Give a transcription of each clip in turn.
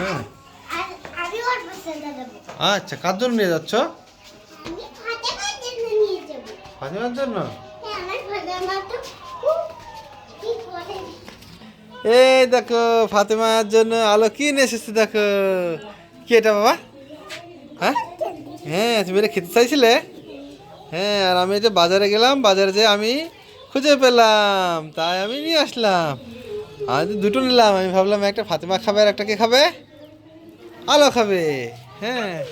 হ্যাঁ। আচ্ছা কার জন্য নিয়ে যাচ্ছ? ফাতেমার জন্য? এই দেখো, ফাতেমার জন্য আলো কি নিয়ে এসেছে দেখো। কি এটা বাবা? হ্যাঁ? হ্যাঁ তুমি এটা খেতে চাইছিলে? হ্যাঁ আর আমি যে বাজারে গেলাম, বাজারে যে আমি খুঁজে পেলাম, তাই আমি নিয়ে আসলাম। আমি দুটো নিলাম, আমি ভাবলাম একটা ফাতেমা খাবে আর একটা কে খাবে? আলো খাবে। হ্যাঁ।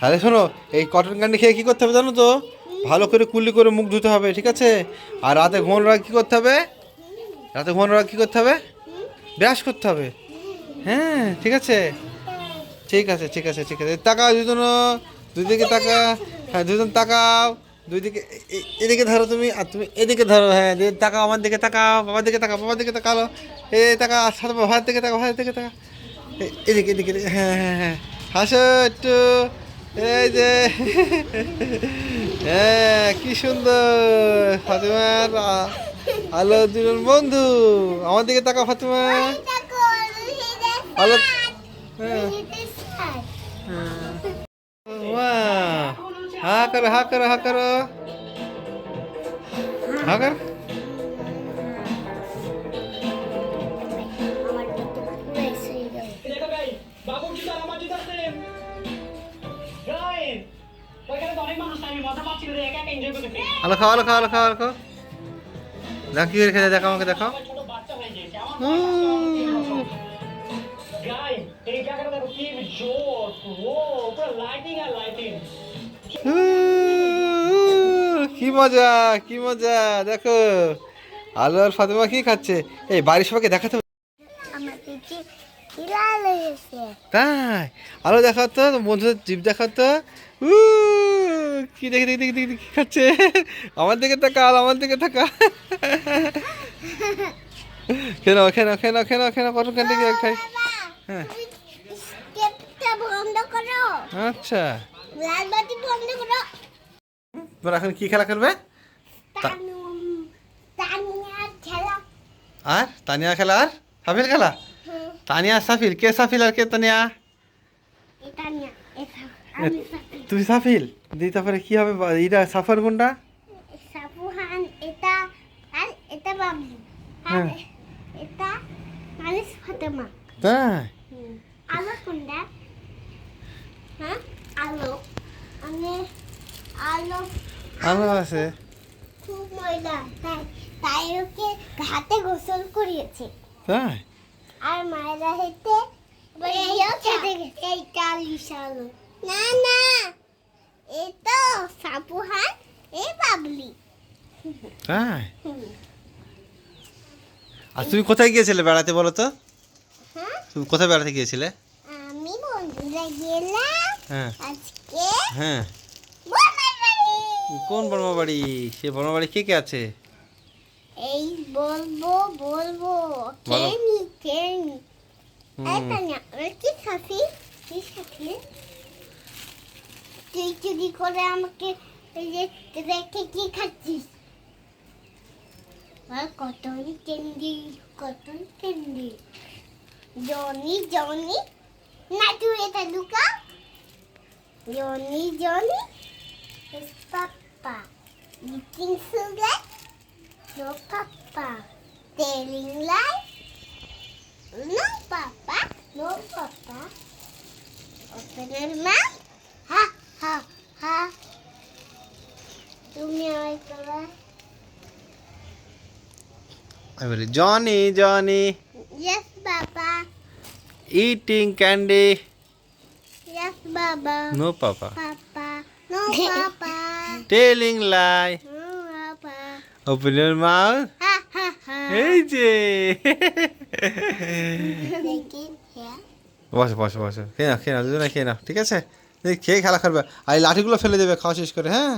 তাহলে শোনো, এই কটন ক্যান্ডি খেয়ে কী করতে হবে জানো তো? ভালো করে কুলি করে মুখ ধুতে হবে, ঠিক আছে? আর রাতে ঘুমানোর আগে কী করতে হবে? রাতে ঘুমানোর আগে কী করতে হবে? ব্রাশ করতে হবে। হ্যাঁ ঠিক আছে? ঠিক আছে ঠিক আছে ঠিক আছে। তাকাও দুজন দুদিকে তাকা হ্যাঁ দুজন তাকাও। দুই দিকে এদিকে ধরো তুমি আর তুমি এদিকে ধরো হ্যাঁ দিয়ে তাকাও আমার দিকে তাকাও বাবার দিকে তাকাও বাবার দিকে তাকালো। এ টাকা সাথে বাবার দিকে তাকাও বাবার দিকে তাকা এদিকে এদিকে এদিকে, হ্যাঁ হ্যাঁ হ্যাঁ হাসো একটু। এই যে হ্যাঁ কি সুন্দর ফাতেমার আলো দুজন বন্ধু। আমার দিকে তাকাও ফাতেমা। আলো হ্যাঁ। वाह હા કર હા કર હા કર હા કર আলো খাও আলো খাও দেখো কি মজা কি মজা দেখো। আলো আর ফাতেমা কি খাচ্ছে? এই বাড়ির সবাইকে দেখাতে তাই আলো দেখাও তো বন্ধুদের জিপ দেখাও তো। উ কি দেখি দেখি দেখি দেখি খাচ্ছে? আমার দিকে তাকা আলো আমার দিকে তাকা কেন কেন কেন কেন কেন কত কেন খাই। হ্যাঁ স্টেপটা বন্ধ করো। আচ্ছা। লাল বাতি বন্ধ করো। তোমরা এখন কি খেলা করবে তানু তানিয়া খেলা। আর? তানিয়া খেলা আর? সাফিল খেলা? তানিয়া আর সাফিল। কে সাফিল আর কে তানিয়া? এটা এটা তুমি সাফিল? দি তারপরে কি হবে? এইটা সাফার কোনটা এটা আর এটা হ্যাঁ। এটা মানুষ ফাতেমা। তাই? আলো কোনটা হ্যাঁ? আলো আলো আলো আছে। খুব ময়লা তাই তাই ওকে ঘাটে গোসল করিয়েছে। তাই? আর মায়েরা হেঁটে এইটা লিশালো না এই বাবলি। তাই? আর তুমি কোথায় গিয়েছিলে বেড়াতে বলো তো? হ্যাঁ? তুমি কোথায় বেড়াতে গিয়েছিলে? আমি বন্ধুরা গেলাম। হ্যাঁ। আজকে হ্যাঁ। কোন বর্মা বাড়ি সে বর্মা বাড়ি কে কে আছে? এই বলব বলব। কেনি কেনি। এটা না কি সাথী কি সাথী তুই চুরি করে আমাকে রেখে কি খাচ্ছিস? আর কতই ক্যান্ডি কতই ক্যান্ডি জনি জনি না তুই এটা লুকা Johnny Johnny is papa eating sugar no papa telling lie no papa no papa open your mouth ha ha ha তুমি আমায় করবা আমি বলি জনি জনি yes বাবা eating candy Yes Baba. No, Papa. papa. No papa. Telling lie no papa. Open your mouth. ha ha ha. এই যে দেখি হ্যাঁ বসো বসো বসো। খেয়ে নাও খেয়ে নাও দুজনে খেয়ে নাও। ঠিক আছে? খেয়ে খেলা করবে আর এই লাঠিগুলো ফেলে দেবে খাওয়া শেষ করে হ্যাঁ?